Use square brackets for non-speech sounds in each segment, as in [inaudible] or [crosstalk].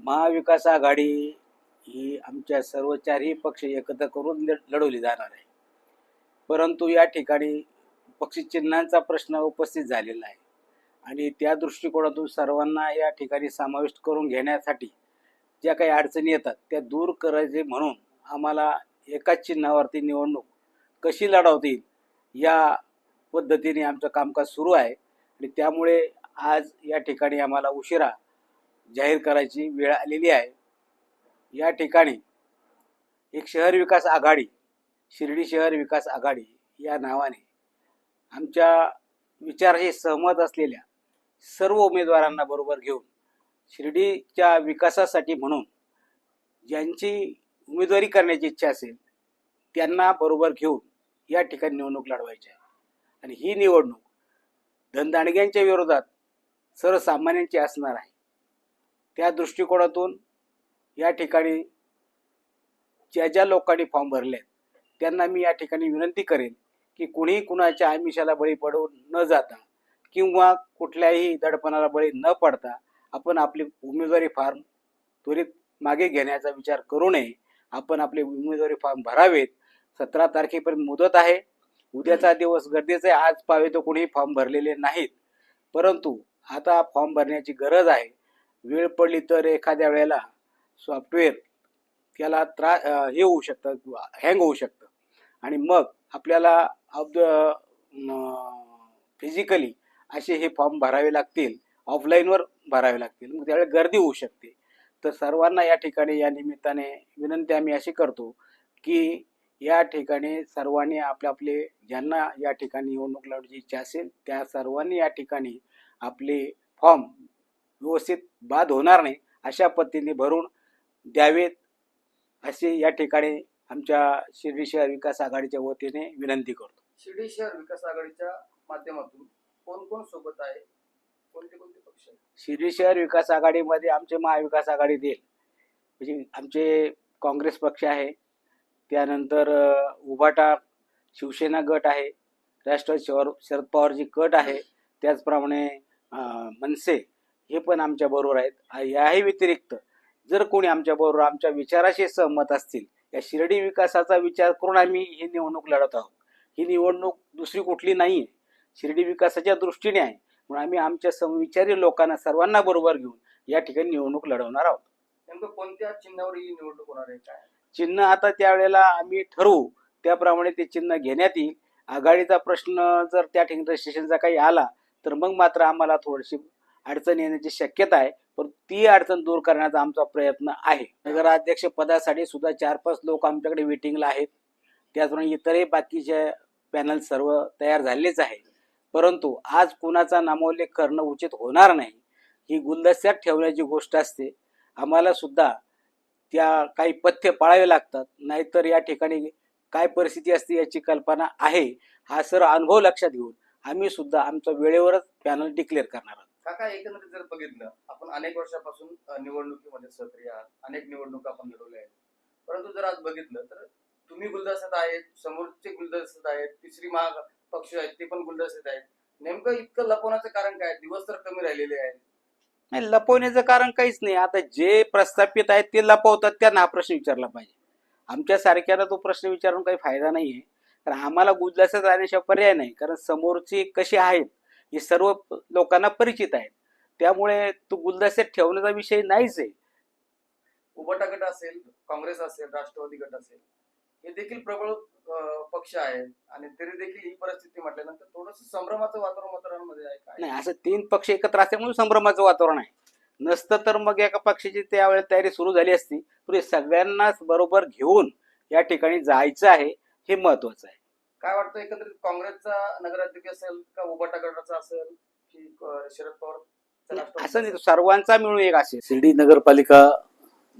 महाविकास आघाडी ही आमच्या सर्व चारही पक्ष एकत्र करून लढवली जाणार आहे. परंतु या ठिकाणी पक्षचिन्हांचा प्रश्न उपस्थित झालेला आहे. आणि त्या दृष्टिकोनातून सर्वांना या ठिकाणी समाविष्ट करून घेण्यासाठी ज्या काही अडचणी येतात त्या दूर करायचे म्हणून आम्हाला एकाच चिन्हावरती निवडणूक कशी लढवता येईल या पद्धतीने आमचं कामकाज सुरू आहे. आणि त्यामुळे आज या ठिकाणी आम्हाला उशिरा जाहीर करायची वेळ आलेली आहे. या ठिकाणी एक शहर विकास आघाडी शिर्डी शहर विकास आघाडी या नावाने आमच्या विचाराशी सहमत असलेल्या सर्व उमेदवारांना बरोबर घेऊन शिर्डीच्या विकासासाठी म्हणून ज्यांची उमेदवारी करण्याची इच्छा असेल त्यांना बरोबर घेऊन या ठिकाणी निवडणूक लढवायची आहे. आणि ही निवडणूक धनदांडग्यांच्या विरोधात सर्वसामान्यांची असणार आहे. त्या दृष्टिकोनातून या ठिकाणी ज्या ज्या लोकांनी फॉर्म भरले आहेत, त्यांना मी या ठिकाणी विनंती करेन की कुणीही कुणाच्या आमिषाला बळी पडू न जाता किंवा कुठल्याही दडपणाला बळी न पडता आपण आपली उमेदवारी फॉर्म त्वरित मागे घेण्याचा विचार करू नये. आपण आपले उमेदवारी फॉर्म भरावेत. सतरा तारखेपर्यंत मुदत आहे. उद्याचा दिवस गरजेचा आहे. आज पावे तो कोणीही फॉर्म भरलेले नाहीत. परंतु आता फॉर्म भरण्याची गरज आहे. वेळ पडली तर एखाद्या वेळेला सॉफ्टवेअर त्याला त्रा हे होऊ शकतं हँग होऊ शकतं. आणि मग आपल्याला ऑफ द फिजिकली असे हे फॉर्म भरावे लागतील ऑफलाईनवर भरावे लागतील. मग त्यावेळेला गर्दी होऊ शकते. तर सर्वांना या ठिकाणी या निमित्ताने विनंती आम्ही अशी करतो की या ठिकाणी सर्वांनी आपले आपले ज्यांना या ठिकाणी निवडणूक लढवायची इच्छा असेल त्या सर्वांनी या ठिकाणी आपले फॉर्म व्यवस्थित बाद होणार नाही अशा पद्धतीने भरून द्यावेत असे या ठिकाणी आमच्या शिर्डी शहर विकास आघाडीच्या वतीने विनंती करतो. शिर्डी शहर विकास आघाडीच्या माध्यमातून कोण कोण सोबत आहे? कोणते कोणते पक्ष आहेत? शिर्डी शहर विकास आघाडीमध्ये आमचे महाविकास आघाडी देईल. म्हणजे आमचे काँग्रेस पक्ष आहे. त्यानंतर उभाटा शिवसेना गट आहे. राष्ट्रवादी शहर शरद पवारची गट आहे. त्याचप्रमाणे मनसे हे पण आमच्या बरोबर आहेत. याही व्यतिरिक्त जर कोणी आमच्या बरोबर आमच्या विचाराशी सहमत असतील या शिर्डी विकासाचा विचार करून आम्ही ही निवडणूक लढत आहोत. ही निवडणूक दुसरी कुठली नाही आहे शिर्डी विकासाच्या दृष्टीने आहे. म्हणून आम्ही आमच्या समविचारी लोकांना सर्वांना बरोबर घेऊन या ठिकाणी निवडणूक लढवणार आहोत. नेमकं कोणत्या चिन्हावर ही निवडणूक होणार आहे? काय? चिन्ह आता त्यावेळेला आम्ही ठरवू. त्याप्रमाणे ते चिन्ह घेण्यात येईल. आघाडीचा प्रश्न जर त्या ठिकाणी रजिस्ट्रेशनचा काही आला तर मग मात्र आम्हाला थोडीशी अडचण येण्याची शक्यता आहे पण ती अडचण दूर करण्याचा आमचा प्रयत्न आहे. नगराध्यक्ष पदासाठी सुद्धा चार पाच लोक आमच्याकडे वेटिंगला आहेत. त्याचप्रमाणे इतरही बाकीचे पॅनल सर्व तयार झालेच आहे. परंतु आज कुणाचा नामोल्लेख करणं उचित होणार नाही ही गुलदस्त्यात ठेवण्याची गोष्ट असते. आम्हाला सुद्धा त्या काही पथ्य पाळावे लागतात नाहीतर या ठिकाणी काय परिस्थिती असते याची कल्पना आहे हा सर्व अनुभव लक्षात घेऊन आम्ही सुद्धा आमचा वेळेवरच पॅनल डिक्लेअर करणार आहोत. काका एकंदरीत जर बघितलं आपण अनेक वर्षापासून निवडणुकीमध्ये सक्रिय आहात. अनेक निवडणुका आपण लढवल्या आहेत. परंतु जर आज बघितलं तर तुम्ही गुलदस्त्यात आहेत समोरचे गुलदस्त्यात आहेत तिसरी महाग पक्ष आहेत ते पण गुलदस्त्यात आहेत. नेमकं इतकं लपवण्याचं कारण काय? दिवस तर कमी राहिलेले आहेत. नाही लपवण्याचं कारण काहीच नाही. आता जे प्रस्थापित आहेत ते लपवतात त्यांना हा प्रश्न विचारला पाहिजे. आमच्या सारख्याला तो प्रश्न विचारून काही फायदा नाही आहे कारण आम्हाला गुजलासच राहण्याशिवाय पर्याय नाही. कारण समोरची कशी आहेत हे सर्व लोकांना परिचित आहेत. त्यामुळे तो गुलदस्त्यात ठेवण्याचा विषय नाहीच आहे. उबाटा गट असेल काँग्रेस असेल राष्ट्रवादी गट असेल हे देखील प्रबळ पक्ष आहेत. आणि तरी देखील ही परिस्थिती म्हटल्यानंतर थोडस संभ्रमाचं वातावरण मतदारांमध्ये आहे नाही असं तीन पक्ष एकत्र असल्यामुळे संभ्रमाचं वातावरण आहे. नसतं तर मग एका पक्षाची त्यावेळेस तयारी सुरू झाली असती. पण हे सगळ्यांनाच बरोबर घेऊन या ठिकाणी जायचं आहे हे महत्वाचं आहे. काय वाटतं एकंदरीत काँग्रेसचा नगराध्यक्ष असेल का उबाटा गटाचा असेल की शरद पवार असं नाही सर्वांचा मिळून एक असेल शिर्डी नगरपालिका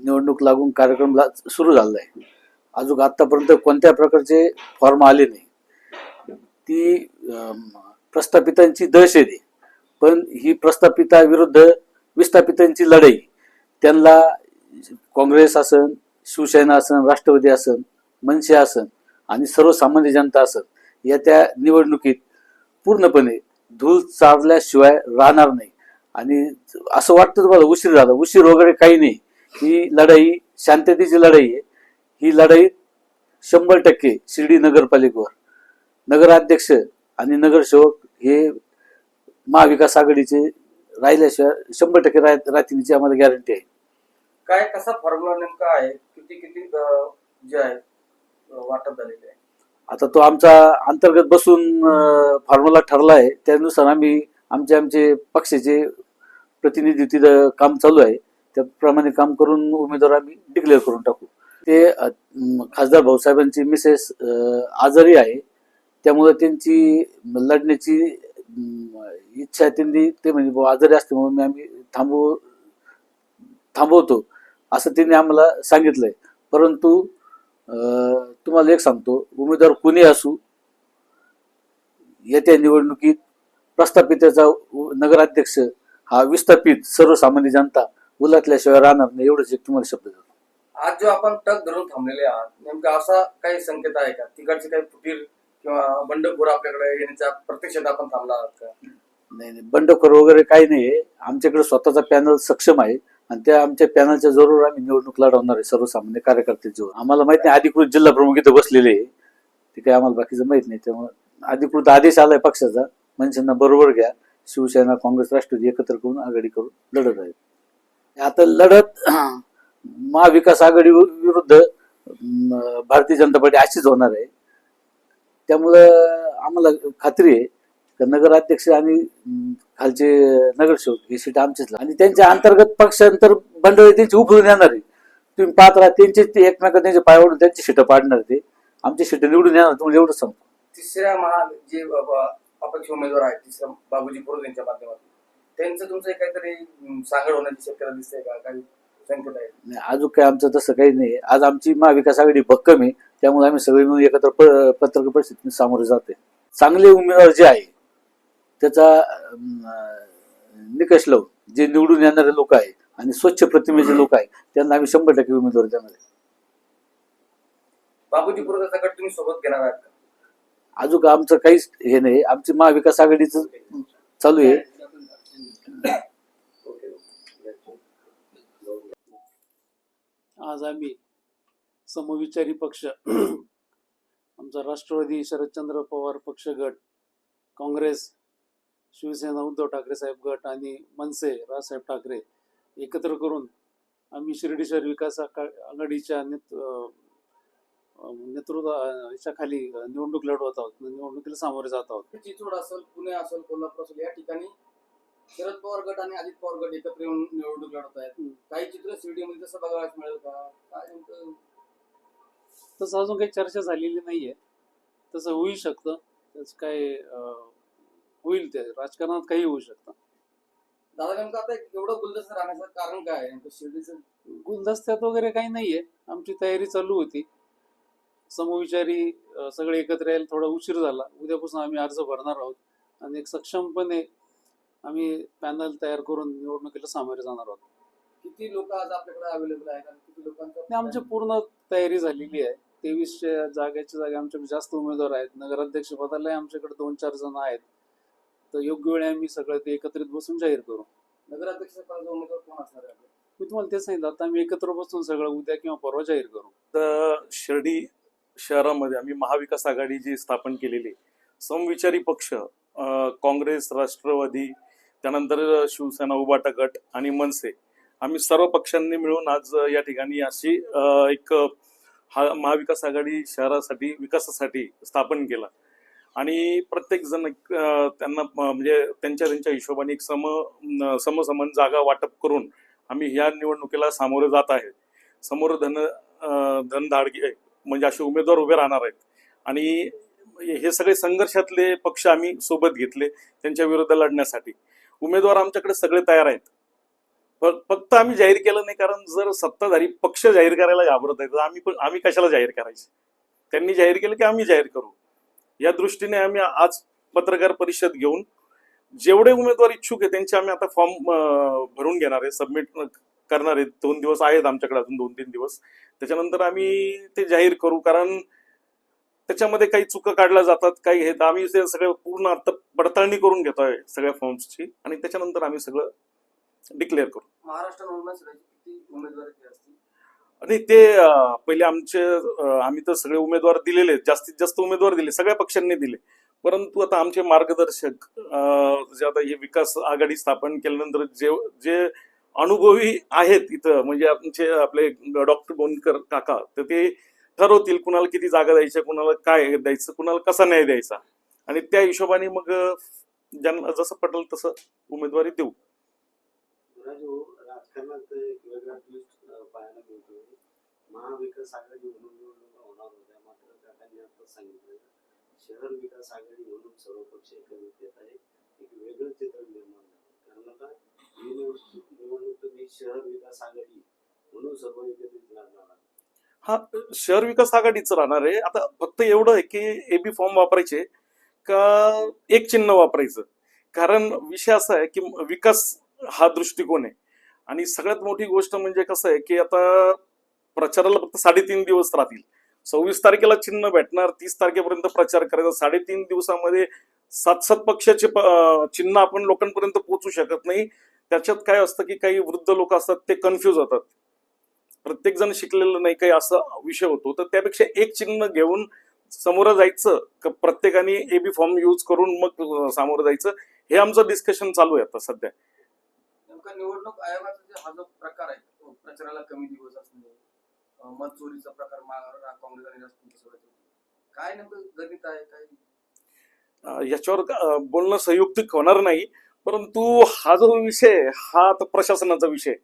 निवडणूक लागून कार्यक्रम सुरू झालेला आहे अजून आतापर्यंत कोणत्या प्रकारचे फॉर्म आले नाही. ती प्रस्थापितांची दहशत आहे. पण ही प्रस्थापिता विरुद्ध विस्थापितांची लढाई त्यांना काँग्रेस असन शिवसेना असन राष्ट्रवादी असन मनसे असन आणि सर्वसामान्य जनता असत या त्या निवडणुकीत पूर्णपणे धूळ चारल्याशिवाय राहणार नाही. आणि असं वाटतं तुम्हाला उशीर झाला. उशीर वगैरे काही नाही. ही लढाई शांततेची लढाई आहे. ही लढाई शंभर टक्के शिर्डी नगरपालिकेवर. नगराध्यक्ष आणि नगरसेवक हे महाविकास आघाडीचे राहिल्याशिवाय शंभर टक्के राह- राहतील आम्हाला गॅरंटी आहे. काय कसा फॉर्म्युला नेमका आहे? किती किती जे आहे? वाटप झालेले आहे. आता तो आमचा अंतर्गत बसून फॉर्म्युला ठरला आहे त्यानुसार आम्ही आमचे आमचे पक्षाचे प्रतिनिधी तिथं काम चालू आहे. त्याप्रमाणे काम करून उमेदवार आम्ही डिक्लेअर करून टाकू. ते खासदार भाऊसाहेबांची मिसेस आजारी आहे. त्यामुळे त्यांची लढण्याची इच्छा त्यांनी ते म्हणजे भाऊ आजारी असल्यामुळे मी आम्ही थांबू थांबवतो. असं त्यांनी आम्हाला सांगितलंय. परंतु तुम्हाला एक सांगतो उमेदवार कुणी असू येत्या निवडणुकीत प्रस्थापिताचा नगराध्यक्ष हा विस्थापित सर्वसामान्य जनता उलटल्याशिवाय राहणार नाही एवढंच एक तुम्हाला शब्द देतो. आज जो आपण टक धरून थांबलेले आहात नेमका असा काही संकेत आहे का? तिकडचे काही फुटीर किंवा बंडखोर आपल्याकडे येण्याच्या प्रत्यक्षात आपण थांबला आहात का? नाही नाही बंडखोर वगैरे काही नाही आमच्याकडे स्वतःचा पॅनल सक्षम आहे. आणि त्या आमच्या पॅनलच्या जरूर आम्ही निवडणूक लढवणार आहे सर्वसामान्य कार्यकर्ते जो आम्हाला माहीत नाही अधिकृत जिल्हा प्रमुख इथे बसलेले आहे. ते काही आम्हाला बाकीचं माहीत नाही त्यामुळे अधिकृत आदेश आलाय पक्षाचा. मनशांना बरोबर घ्या. शिवसेना काँग्रेस राष्ट्रवादी एकत्र करून आघाडी करून लढत आहे आता लढत [clears throat] महाविकास आघाडी विरुद्ध भारतीय जनता पार्टी अशीच होणार आहे. त्यामुळं आम्हाला खात्री आहे. का नगराध्यक्ष आणि खालचे नगरसेवक हे सीट आमचेच. आणि त्यांच्या अंतर्गत पक्षांतर मंडळी त्यांची उफळून येणार आहे. तुम्ही पाहत राहा त्यांचे ते त्यांचे पायावरून त्यांची सीटं पाडणार ते. आमची सीटं निवडून येणार तुम्हाला एवढं सांगतो. तिसऱ्या महा जे अपक्ष उमेदवार आहेत तिसऱ्या बाबूजी पुरोज यांच्या माध्यमातून त्यांचं तुमचं काहीतरी सांगड होण्याची शक्यता दिसते का? काही संकेत आहे? नाही, अजून काय आमचं तसं काही नाही. आज आमची महाविकास आघाडी भक्कम आहे त्यामुळे आम्ही सगळे मिळून एकत्र पत्रकार परिस्थितीने सामोरे जाते चांगले उमेदवार जे आहे त्याचा निकष लावून जे निवडून येणारे लोक आहे आणि स्वच्छ प्रतिमेचे लोक आहे त्यांना आम्ही शंभर टक्के उमेदवार देणार आहे. बाबूजी पुरोजाचा गट तुम्ही सोबत घेणार आहात अजून आमचं काहीच हे नाही आमची महाविकास आघाडीच चालू आहे. आज आम्ही समविचारी पक्ष आमचा राष्ट्रवादी शरदचंद्र पवार पक्ष गट काँग्रेस शिवसेना उद्धव ठाकरे साहेब गट आणि मनसे राजसाहेब ठाकरे एकत्र करून आम्ही शिर्डी शहर विकास आघाडीच्या नेत अं, नेतृत्व याच्या खाली निवडणूक लढवत आहोत. निवडणुकीला सामोरे जात आहोत. चिचोड असेल पुणे असेल कोल्हापूर असेल या ठिकाणी शरद पवार गट आणि अजित पवार गट एकत्र येऊन निवडणूक लढत आहेत. काही चित्र शिर्डीमध्ये तसं बघायला मिळेल का? काय तसं अजून काही चर्चा झालेली नाहीये. तसं होऊ शकतं. त्याच काय होईल ते. राजकारणात काही होऊ शकतं. दादा नेमकं आता एवढं गुलदस्त राहण्याचं कारण काय आहे? नेमकं शिर्डीचं? गुलदस्त्यात वगैरे काही नाहीये. आमची तयारी चालू होती. समविचारी अं, सगळे एकत्र यायला थोडा उशीर झाला. उद्यापासून आम्ही अर्ज भरणार आहोत. आणि एक सक्षमपणे आम्ही पॅनल तयार करून निवडणुकीला सामोरे जाणार आहोत. किती लोक आज आपल्याकडे अवेलेबल आहेत आणि किती लोकांचं आणि आमची पूर्ण तयारी झालेली आहे. तेवीसशे जागेच्या जागे आमच्याकडे जास्त उमेदवार आहेत. नगराध्यक्ष पदालाही आमच्याकडे दोन चार जण आहेत. तर योग्य वेळी आम्ही सगळं ते एकत्रित बसून जाहीर करू. नगराध्यक्ष पदाचा उमेदवार कोण असणार आहे? आपले? मी तुम्हाला तेच सांगितलं आता आम्ही एकत्र बसून सगळं उद्या किंवा परवा जाहीर करू. तर शिर्डी शहरामध्ये आम्ही महाविकास आघाडी जी स्थापन केलेली समविचारी पक्ष अं, काँग्रेस राष्ट्रवादी त्यानंतर शिवसेना उबाटा गट आणि मनसे आम्ही सर्व पक्षांनी मिळून आज या ठिकाणी अशी अं, एक हा महाविकास आघाडी शहरासाठी विकासासाठी स्थापन केला. आणि प्रत्येक जण त्यांना म- म्हणजे त्यांच्या त्यांच्या हिशोबाने एक सम समसमान जागा वाटप करून आम्ही ह्या निवडणुकीला सामोरे जात आहे. समोर धन धनधाडगे म्हणजे असे उमेदवार उभे राहणार आहेत. आणि हे सगळे संघर्षातले पक्ष आम्ही सोबत घेतले त्यांच्या विरुद्ध लढण्यासाठी. उमेदवार आमच्याकडे सगळे तयार आहेत. फ- फक्त आम्ही जाहीर केलं नाही कारण जर सत्ताधारी पक्ष जाहीर करायला घाबरत आहेत तर आम्ही आम्ही कशाला जाहीर करायचे? त्यांनी जाहीर केलं की आम्ही जाहीर करू. या दृष्टीने आम्ही आज पत्रकार परिषद घेऊन जेवढे उमेदवार इच्छुक आहे त्यांचे आम्ही आता फॉर्म भरून घेणार आहे सबमिट करणार आहेत दोन दिवस आहेत आमच्याकडे अजून दोन तीन दिवस. त्याच्यानंतर आम्ही ते जाहीर करू कारण त्याच्यामध्ये काही चुका काढल्या जातात काही हे तर आम्ही ते सगळं पूर्ण आता पडताळणी करून घेतोय सगळ्या फॉर्म्सची. आणि त्याच्यानंतर आम्ही सगळं डिक्लेअर करू. महाराष्ट्र आणि ते पहिले आमचे आम्ही तर सगळे उमेदवार दिलेले आहेत. जास्तीत जास्त उमेदवार दिले. सगळ्या पक्षांनी दिले. परंतु आता आमचे मार्गदर्शक जे आता हे विकास आघाडी स्थापन केल्यानंतर जे जे अनुभवी आहेत इथं म्हणजे आमचे आपले डॉक्टर बोनकर काका तर ते ठरवतील कुणाला किती जागा द्यायच्या कुणाला काय द्यायचं कुणाला कसा न्याय द्यायचा. आणि त्या हिशोबाने मग ज्यांना जसं पटेल तसं उमेदवारी देऊ. राजू राजकारणात महाविकास आघाडी म्हणून निवडणुका होणार होत्या. मात्र काकांनी आता सांगितलं शहर विकास आघाडी म्हणून सर्व पक्ष एकत्रित येत आहे एक वेगळं चित्र निर्माण झालं. कारण आता ही निवडणूक निवडणूक तुम्ही शहर विकास आघाडी म्हणून सर्व एकत्रित राहणार हा शहर विकास आघाडीच राहणार आहे. आता फक्त एवढं आहे की एबी फॉर्म वापरायचे का एक चिन्ह वापरायचं? कारण विषय असा आहे की विकास हा दृष्टिकोन आहे. आणि सगळ्यात मोठी गोष्ट म्हणजे कसं आहे की आता प्रचाराला फक्त साडेतीन दिवस राहतील. सव्वीस तारखेला चिन्ह भेटणार तीस तारखेपर्यंत प्रचार करायचा. साडेतीन दिवसामध्ये सात सात पक्षाचे प- चिन्ह आपण लोकांपर्यंत पोहोचू शकत नाही. त्याच्यात काय असतं की काही वृद्ध लोक असतात ते कन्फ्यूज होतात. प्रत्येक जण शिकलेलं नाही काही असा विषय होतो. तर त्यापेक्षा एक चिन्ह घेऊन समोर जायचं का प्रत्येकाने एबी फॉर्म यूज करून मग सामोरं जायचं हे आमचं डिस्कशन चालू आहे आता सध्या. नेमका निवडणूक आयोगाचा जे हा जो प्रकार आहे प्रचाराला कमी दिवस असणे अं, मत चोरीचा प्रकार काँग्रेस आणि काय नेमकं गणित आहे काय? याच्यावर बोलणं संयुक्तिक होणार नाही परंतु हा जो विषय हा तर प्रशासनाचा विषय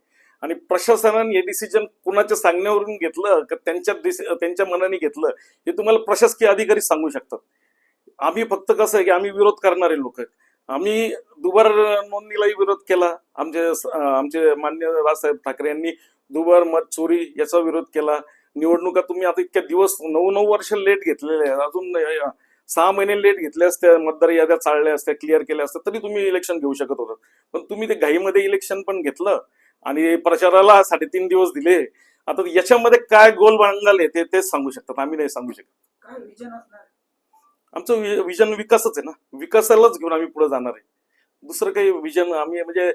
आणि प्रशासनाने हे डिसिजन कुणाच्या सांगण्यावरून घेतलं का त्यांच्या त्यांच्या मनाने घेतलं हे तुम्हाला प्रशासकीय अधिकारी सांगू शकतात. आम्ही फक्त कसं आहे की आम्ही विरोध करणारे लोक आम्ही दुबार नोंदणीलाही विरोध केला आमचे आमचे मान्य राजसाहेब ठाकरे यांनी दुबार मत चोरी याचा विरोध केला. निवडणुका तुम्ही आता इतक्या दिवस नऊ नऊ वर्ष लेट घेतलेले आहेत. अजून सहा महिने लेट घेतल्या असत्या मतदार याद्या चालल्या असत्या क्लिअर केल्या असत्या तरी तुम्ही इलेक्शन घेऊ शकत होतात पण तुम्ही ते घाईमध्ये इलेक्शन पण घेतलं आणि प्रचाराला साडेतीन दिवस दिले. आता याच्यामध्ये काय गोल बांगाल ते तेच सांगू शकतात. आम्ही नाही सांगू शकत. आमचं विजन विकासच आहे ना. विकासालाच घेऊन आम्ही पुढे जाणार आहे. दुसरं काही विजन आम्ही म्हणजे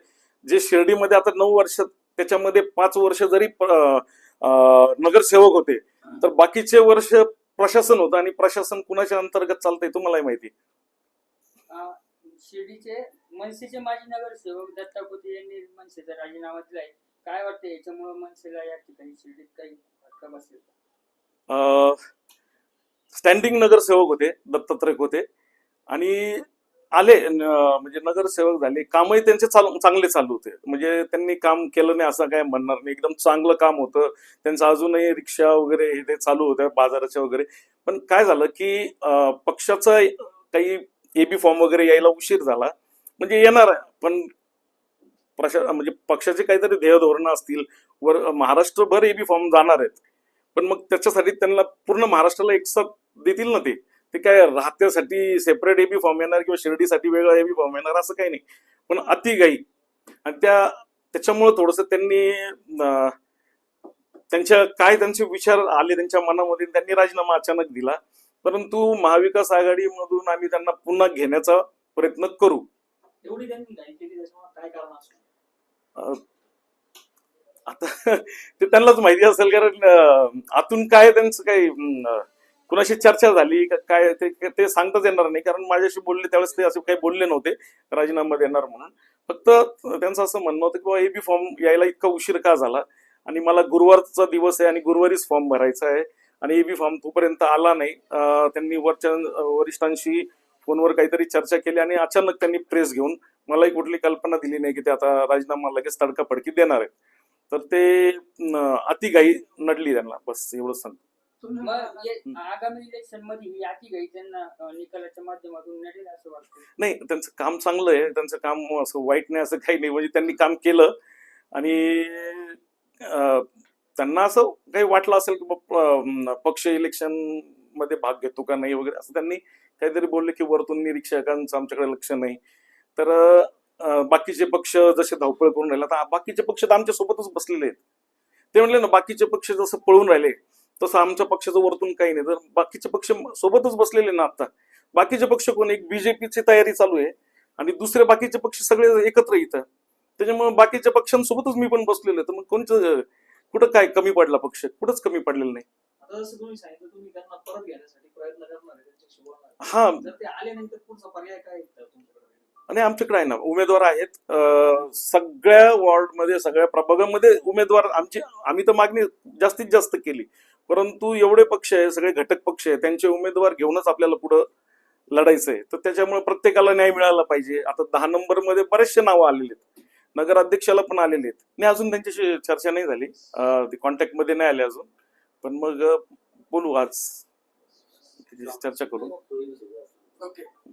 जे शिर्डीमध्ये आता नऊ वर्ष त्याच्यामध्ये पाच वर्ष जरी नगरसेवक होते तर बाकीचे वर्ष प्रशासन होतं आणि प्रशासन कुणाच्या अंतर्गत चालतंय तुम्हालाही माहिती शिर्डीचे मनसेचे माजी नगरसेवक दत्ता कोते यांनी मनसेचा राजीनामा दिलाय. काय वाटतं याच्यामुळे मनसेला या ठिकाणी शिर्डीत काही फटका बसेल? स्टँडिंग नगरसेवक होते दत्तात्रय होते आणि आले म्हणजे नगरसेवक झाले कामही त्यांचे चालू चांगले चालू होते. म्हणजे त्यांनी काम केलं नाही असं काय म्हणणार नाही. एकदम चांगलं काम होतं. त्यांचं अजूनही रिक्षा वगैरे हे ते चालू होत्या बाजाराच्या वगैरे. पण काय झालं की पक्षाचा काही एबी फॉर्म वगैरे यायला उशीर झाला. म्हणजे येणार आहे, पण प्रशा म्हणजे पक्षाचे काहीतरी ध्येय धोरणं असतील. वर महाराष्ट्रभर एबी फॉर्म जाणार आहेत. पण मग त्याच्यासाठी त्यांना पूर्ण महाराष्ट्राला एकसाथ देतील ना ते? ते काय राहत्यासाठी सेपरेट एबी फॉर्म येणार किंवा शिर्डीसाठी वेगळा एबी फॉर्म येणार असं काही नाही. पण अतिघाई आणि त्या त्याच्यामुळे थोडस त्यांनी त्यांच्या काय त्यांचे विचार आले त्यांच्या मनामध्ये त्यांनी राजीनामा अचानक दिला. परंतु महाविकास आघाडीमधून आम्ही त्यांना पुन्हा घेण्याचा प्रयत्न करू. आता [laughs] ते त्यांनाच माहिती असेल कारण आतून काय त्यांचं काही कुणाशी चर्चा झाली का काय ते ते सांगताच येणार नाही. कारण माझ्याशी बोलले त्यावेळेस ते असे काही बोलले नव्हते राजीनामा देणार म्हणून. फक्त त्यांचं असं म्हणणं होतं की बाबा बी फॉर्म यायला इतका उशीर का झाला? आणि मला गुरुवारचा दिवस आहे आणि गुरुवारीच फॉर्म भरायचा आहे आणि ए बी फॉर्म तोपर्यंत आला नाही. त्यांनी वरच्या वरिष्ठांशी फोनवर काहीतरी चर्चा केली आणि अचानक त्यांनी प्रेस घेऊन मलाही कुठली कल्पना दिली नाही की ते आता राजीनामा लगेच तडकाफडकी देणार आहेत. तर ते अतिघाई नडली त्यांना. बस एवढंच सांगतो. मग ये- आगामी इलेक्शनमध्ये ही अति घाई त्यांना अं, निकालाच्या माध्यमातून नडेल असं वाटतं नाही त्यांचं काम चांगलं आहे. त्यांचं काम असं वाईट नाही असं काही नाही. म्हणजे त्यांनी काम केलं आणि अं, त्यांना असं काही वाटलं असेल की बा, अं, पक्ष इलेक्शनमध्ये भाग घेतो का नाही वगैरे असं त्यांनी काहीतरी बोलले की वरतून निरीक्षकांचं आमच्याकडे लक्ष नाही. तर अं, बाकीचे पक्ष जसे धावपळ करून राहिले आता बाकीचे पक्ष तर आमच्या सोबतच बसलेले आहेत. ते म्हणले ना बाकीचे पक्ष जसं पळून राहिले तसं आमच्या पक्षाचं वरतून काही नाही. तर बाकीचे पक्ष सोबतच बसलेले ना आता बाकीचे पक्ष कोण? एक बीजेपीची तयारी चालू आहे आणि दुसरे बाकीचे पक्ष सगळे एकत्र येतं त्याच्यामुळे बाकीच्या पक्षांसोबतच मी पण बसलेलो तर मग कोणचं कुठं काय कमी पडला पक्ष? कुठंच कमी पडलेलं नाही. हा. आणि आमच्याकडे आहे ना उमेदवार आहेत. सगळ्या वॉर्डमध्ये सगळ्या प्रभागामध्ये उमेदवार आमची आम्ही तर मागणी जास्तीत जास्त केली. परंतु एवढे पक्ष आहे सगळे घटक पक्ष आहे त्यांचे उमेदवार घेऊनच आपल्याला पुढं लढायचं आहे तर त्याच्यामुळे प्रत्येकाला न्याय मिळाला पाहिजे. आता दहा नंबरमध्ये बरेचसे नावं आलेले आहेत. नगराध्यक्षाला पण आलेले आहेत. नाही अजून त्यांच्याशी चर्चा नाही झाली. कॉन्टॅक्टमध्ये नाही आले अजून. पण मग बोलू आज. चर्चा करू.